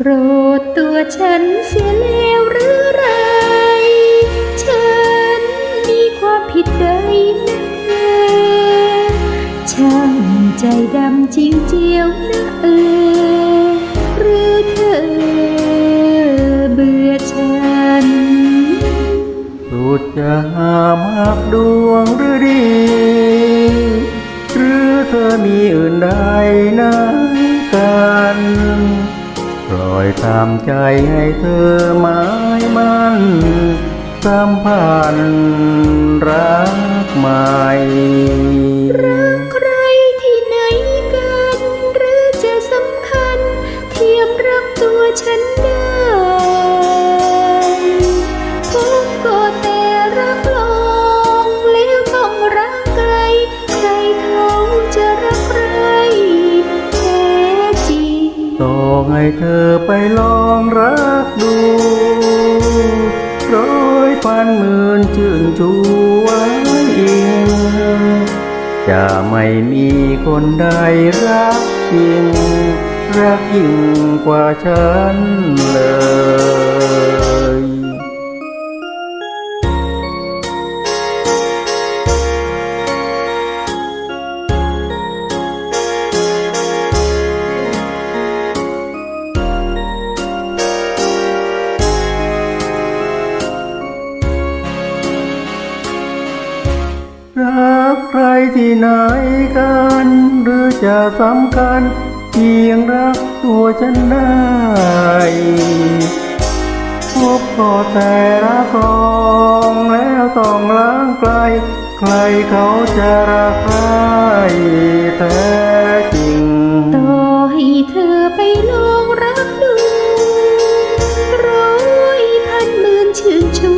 โกรธตัวฉันเสียแล้วหรือไร ฉันมีความผิดใดนะช่างใจดำจริงเจียวนะเออ หรือเธอเบื่อฉันสุดจะหามากดวงหรือดี หรือเธอมีอื่นใดนั้นกัน ปล่อยตามใจให้เธอหมายมันสัมพันธ์รักใหม่ องให้เธอไปลองรักดูร้อยพันหมื่นชื่นชูไว้อิงจะไม่มีคนใดรักยิ่งรักยิ่งกว่าฉันเลย ใครที่ไหนกัน หรือจะสำคัญเพียงรักตัวฉันได้พบก็แต่รักองแล้วต้องล้างไกล ใครเขาจะรักใครแท้จริงต่อให้เธอไปลองรักดูร้อยพันหมื่นชื่นชูไ